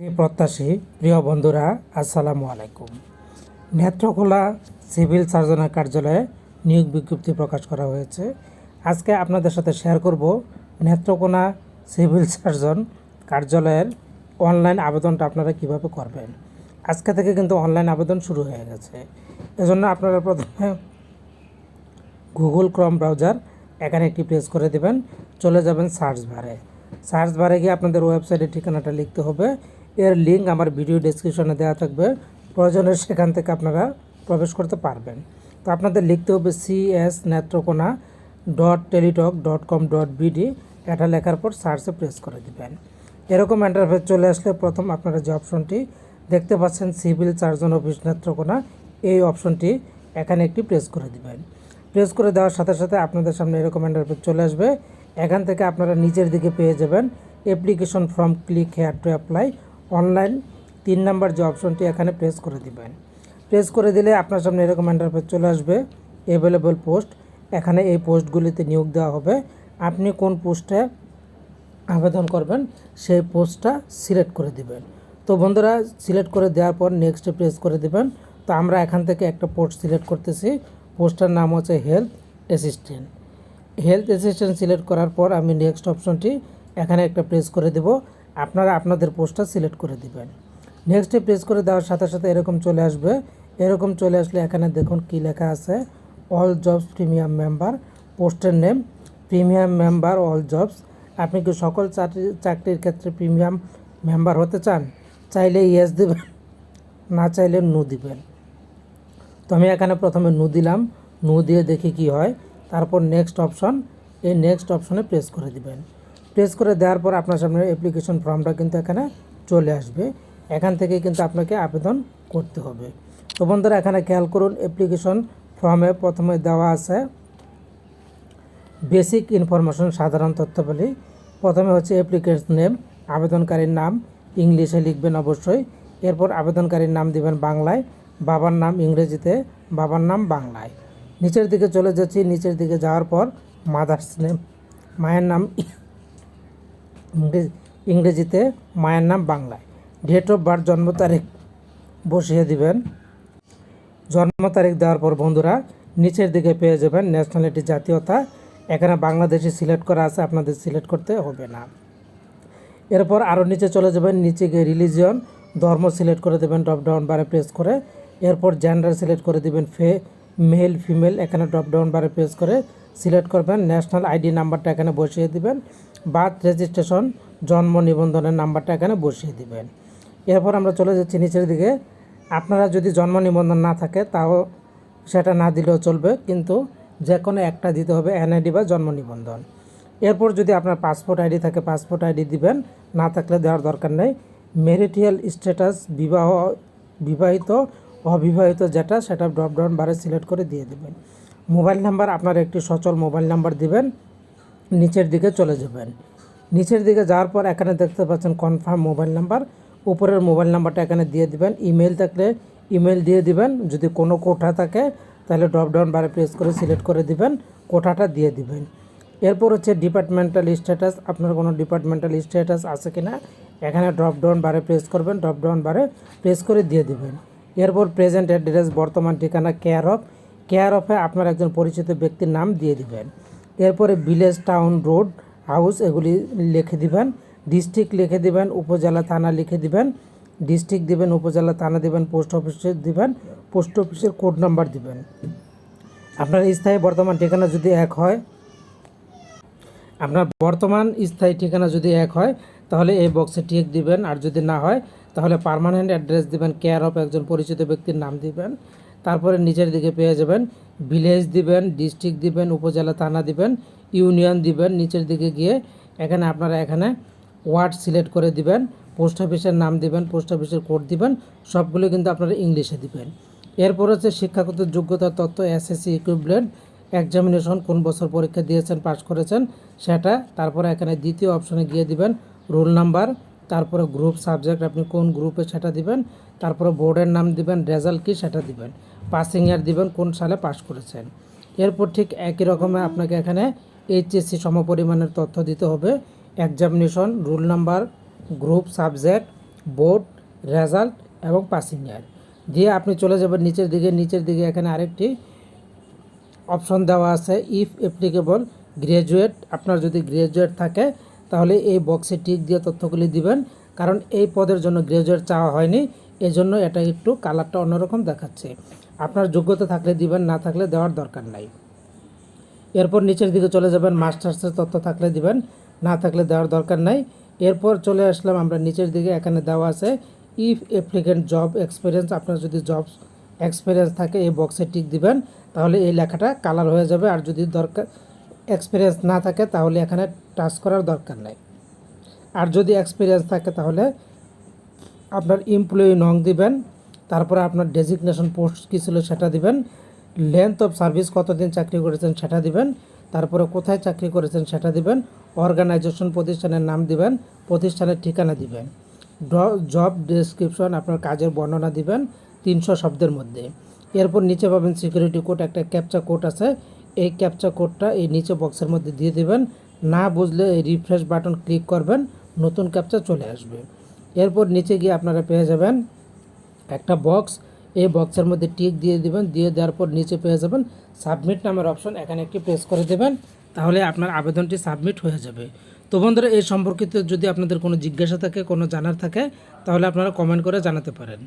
প্রত্যাশী প্রিয় বন্ধুরা, আসসালামু আলাইকুম। নেত্রকোলা সিভিল সার্জনের কার্যালয়ে নিয়োগ বিজ্ঞপ্তি প্রকাশ করা হয়েছে। আজকে আপনাদের সাথে শেয়ার করব নেত্রকোনা সিভিল সার্জন কার্যালয়ের অনলাইন আবেদনটা আপনারা কীভাবে করবেন। আজকে থেকে কিন্তু অনলাইন আবেদন শুরু হয়ে গেছে। এজন্য আপনারা প্রথমে গুগল ক্রম ব্রাউজার এখানে একটি প্রেস করে দেবেন, চলে যাবেন সার্চ বারে সার্চ বারে গিয়ে আপনাদের ওয়েবসাইটের ঠিকানাটা লিখতে হবে। এর লিঙ্ক আমার ভিডিও ডেসক্রিপশনে দেওয়া থাকবে। প্রয়োজনে সেখান থেকে আপনারা প্রবেশ করতে পারবেন। তো আপনাদের লিখতে হবে CS Netrokona dot Teletalk dot com dot BD এটা লেখার পর সার্চে প্রেস করে দিবেন। এরকম ইন্টারফেস চলে আসলে প্রথম আপনারা যে অপশনটি দেখতে পাচ্ছেন সিভিল সার্জন অফিস নেত্রকোনা এই অপশনটি এখানে একটি প্রেস করে দিবেন। প্রেস করে দেওয়ার সাথে সাথে আপনাদের সামনে এরকম ইন্টারফেস চলে আসবে। এখান থেকে আপনারা নিচের দিকে পেয়ে যাবেন। Application form click here to apply online তিন নাম্বার যে অপশনটি এখানে প্রেস করে দিবেন। প্রেস করে দিলে আপনার সামনে এরকম ইন্টারফেস চলে আসবে অ্যাভেলেবল পোস্ট এখানে এই পোস্টগুলিতে নিয়োগ দেওয়া হবে। আপনি কোন পোস্টে আবেদন করবেন, সেই পোস্টটা সিলেক্ট করে দিবেন। তো বন্ধুরা সিলেক্ট করে দেওয়ার পর নেক্সটে প্রেস করে দিবেন। তো আমরা এখান থেকে একটা পোস্ট সিলেক্ট করতেছি। পোস্টটার নাম হচ্ছে health assistant health assistant select করার পর আমি নেক্সট অপশনটি এখানে একটা প্রেস করে দেব। আপনারা আপনাদের পোস্টটা সিলেক্ট করে দিবেন। নেক্সটে প্রেস করে দেওয়ার সাথে সাথে এরকম চলে আসবে। এরকম চলে আসলে এখানে দেখুন কি লেখা আছে। অল জবস প্রিমিয়াম মেম্বার পোস্টের name premium member all jobs আপনি কি সকল চাকরি, চাকরির ক্ষেত্রে প্রিমিয়াম মেম্বার হতে চান? চাইলে ইয়েস দেবেন, না চাইলে নো দিবেন। তো আমি এখানে প্রথমে নু দিলাম। নু দিয়ে দেখি কি হয়। তারপর নেক্সট অপশন এই নেক্সট অপশনে প্রেস করে দিবেন। প্রেস করে দেওয়ার পর আপনার সামনে অ্যাপ্লিকেশন ফর্মটা কিন্তু এখানে চলে আসবে। এখান থেকে কিন্তু আপনাকে আবেদন করতে হবে। তো বন্ধুরা, এখানে খেয়াল করুন অ্যাপ্লিকেশন ফর্মে প্রথমে দেওয়া আছে বেসিক ইনফরমেশন সাধারণ তথ্যাবলী প্রথমে হচ্ছে অ্যাপ্লিকেন্ট নেম আবেদনকারীর নাম, ইংলিশে লিখবেন অবশ্যই। এরপর আবেদনকারীর নাম দিবেন বাংলায়, বাবার নাম ইংরেজিতে, বাবার নাম বাংলায়। নিচের দিকে চলে যাচ্ছি, নিচের দিকে যাওয়ার পর মাদার্স নেম, মায়ের নাম ইংরেজিতে মায়ের নাম বাংলায় ডেট অফ বার্থ জন্ম তারিখ বসিয়ে দিবেন। জন্ম তারিখ দেওয়ার পর বন্ধুরা নিচের দিকে পেয়ে যাবেন ন্যাশনালিটি জাতীয়তা। এখানে বাংলাদেশি সিলেক্ট করা আছে, আপনাদের সিলেক্ট করতে হবে না। এরপর আরও নিচে চলে যাবেন, নিচে গিয়ে রিলিজিয়ন ধর্ম সিলেক্ট করে দেবেন ড্রপ ডাউন বারে প্রেস করে। এরপর জেন্ডার সিলেক্ট করে দিবেন ফে মেল ফিমেল এখানে ড্রপ ডাউন বারে প্রেস করে। সিলেক্ট করবেন ন্যাশনাল আইডি নাম্বারটা এখানে বসিয়ে দিবেন। বার্থ রেজিস্ট্রেশন, জন্ম নিবন্ধনের নাম্বারটা এখানে বসিয়ে দিবেন। এরপর আমরা চলে যাচ্ছি নিচের দিকে। আপনারা যদি জন্ম নিবন্ধন না থাকে, তাও সেটা না দিলেও চলবে, কিন্তু যে কোনো একটা দিতে হবে এনআইডি বা জন্ম নিবন্ধন। এরপর যদি আপনার পাসপোর্ট আইডি থাকে, পাসপোর্ট আইডি দিবেন। না থাকলে দেওয়ার দরকার নেই। মেরিটিয়াল স্ট্যাটাস, বিবাহ, বিবাহিত, অবিবাহিত যেটা, সেটা ড্রপ ডাউন বারে সিলেক্ট করে দিয়ে দেবেন। মোবাইল নাম্বার, আপনার একটি সচল মোবাইল নাম্বার দিবেন। নিচের দিকে চলে যাবেন। নিচের দিকে যাওয়ার পর এখানে দেখতে পাচ্ছেন কনফার্ম মোবাইল নাম্বার উপরের মোবাইল নাম্বারটা এখানে দিয়ে দিবেন। ইমেল থাকলে ইমেল দিয়ে দিবেন। যদি কোনো কোঠা থাকে, তাহলে ড্রপ ডাউন বারে প্রেস করে সিলেক্ট করে দিবেন। কোঠাটা দিয়ে দিবেন। এরপর হচ্ছে ডিপার্টমেন্টাল স্ট্যাটাস আপনার কোনো ডিপার্টমেন্টাল স্ট্যাটাস আছে কিনা, এখানে ড্রপ ডাউন বারে প্রেস করবেন। ড্রপ ডাউন বারে প্রেস করে দিয়ে দিবেন। এরপর প্রেজেন্ট অ্যাড্রেস বর্তমান ঠিকানা কেয়ার অফ কেয়ার অফে আপনার একজন পরিচিত ব্যক্তির নাম দিয়ে দিবেন। এরপরে ভিলেজ টাউন রোড হাউস এগুলি লিখে দিবেন, ডিস্ট্রিক্ট লিখে দিবেন, উপজেলা থানা লিখে দিবেন, ডিস্ট্রিক্ট দিবেন, উপজেলা থানা দিবেন, পোস্ট অফিসে দিবেন, পোস্ট অফিসের কোড নাম্বার দিবেন। আপনার স্থায়ী বর্তমান ঠিকানা যদি এক হয়, আপনার বর্তমান স্থায়ী ঠিকানা যদি এক হয়, তাহলে এই বক্সে টিক দিবেন, আর যদি না হয়, তাহলে পার্মানেন্ট অ্যাড্রেস দিবেন কেয়ার অফ একজন পরিচিত ব্যক্তির নাম দিবেন তারপরে নিচের দিকে পেয়ে যাবেন। ভিলেজ দিবেন, ডিস্ট্রিক্ট দিবেন, উপজেলা থানা দিবেন, ইউনিয়ন দিবেন, নিচের দিকে গিয়ে এখানে আপনারা এখানে ওয়ার্ড সিলেক্ট করে দিবেন, পোস্ট অফিসের নাম দিবেন, পোস্ট অফিসের কোড দিবেন, সবগুলো কিন্তু আপনারা ইংলিশে দিবেন। এরপর হচ্ছে শিক্ষাগত যোগ্যতার তথ্য, এসএসসি ইকুইভলেন্ট এক্সামিনেশন কোন বছর পরীক্ষা দিয়েছেন পাস করেছেন, সেটা। তারপরে এখানে দ্বিতীয় অপশনে গিয়ে দিবেন রোল নাম্বার তারপরে গ্রুপ সাবজেক্ট আপনি কোন গ্রুপে সেটা দিবেন, তারপরে বোর্ডের নাম দিবেন রেজাল্ট কি সেটা দিবেন পাসিং ইয়ার দিবেন, কোন সালে পাস করেছেন। এরপর ঠিক একই রকমে আপনাকে এখানে এইচএসসি সমপরিমাণের তথ্য দিতে হবে examination roll number group subject board result এবং পাসিং ইয়ার দিয়ে আপনি চলে যাবেন নিচের দিকে নিচের দিকে এখানে আরেকটি অপশন দেওয়া আছে ইফ অ্যাপ্লিকেবল গ্রাজুয়েট আপনার যদি গ্রাজুয়েট থাকে তাহলে এই বক্সে টিক দিয়ে তথ্যগুলি দিবেন। কারণ এই পদের জন্য গ্রাজুয়েট চাওয়া হয়নি, এজন্য এটা একটু কালারটা অন্যরকম দেখাচ্ছে। আপনার যোগ্যতা থাকলে দিবেন, না থাকলে দেওয়ার দরকার নাই। এরপর নিচের দিকে চলে যাবেন মাস্টার্সের তথ্য থাকলে দিবেন, না থাকলে দেওয়ার দরকার নাই। এরপর চলে আসলাম আমরা নিচের দিকে, এখানে দেওয়া আছে ইফ অ্যাপ্লিকেন্ট জব এক্সপিরিয়েন্স আপনার যদি জব এক্সপিরিয়েন্স থাকে, এই বক্সে টিক দিবেন, তাহলে এই লেখাটা কালার হয়ে যাবে। আর যদি দরকার এক্সপিরিয়েন্স না থাকে, তাহলে এখানে টাচ করার দরকার নাই। আর যদি এক্সপিরিয়েন্স থাকে তাহলে আপনার এমপ্লয়ি নং দিবেন, তারপরে আপনার ডেজিগনেশন পোস্ট কী ছিল সেটা দিবেন লেন্থ অফ সার্ভিস কতদিন চাকরি করেছেন সেটা দিবেন, তারপরে কোথায় চাকরি করেছেন সেটা দিবেন অর্গানাইজেশন প্রতিষ্ঠানের নাম দিবেন, প্রতিষ্ঠানের ঠিকানা দিবেন জব ডেসক্রিপশন আপনার কাজের বর্ণনা দিবেন তিনশো শব্দের মধ্যে। এরপর নিচে পাবেন সিকিউরিটি কোড একটা ক্যাপচা কোড আছে, এই ক্যাপচা কোডটা এই নিচে বক্সের মধ্যে দিয়ে দিবেন না বুঝলে এই রিফ্রেশ বাটন ক্লিক করবেন, নতুন ক্যাপচা চলে আসবে। এরপর নিচে গিয়ে আপনারা পেয়ে যাবেন একটা বক্স এই বক্সের মধ্যে টিক দিয়ে দিবেন, দিয়ে দেওয়ার পর নিচে পেয়ে যাবেন সাবমিট নামের অপশন এখানে একটি প্রেস করে দেবেন, তাহলে আপনার আবেদনটি সাবমিট হয়ে যাবে। তো বন্ধুরা, এই সম্পর্কিত যদি আপনাদের কোনো জিজ্ঞাসা থাকে, কোনো জানার থাকে, তাহলে আপনারা কমেন্ট করে জানাতে পারেন।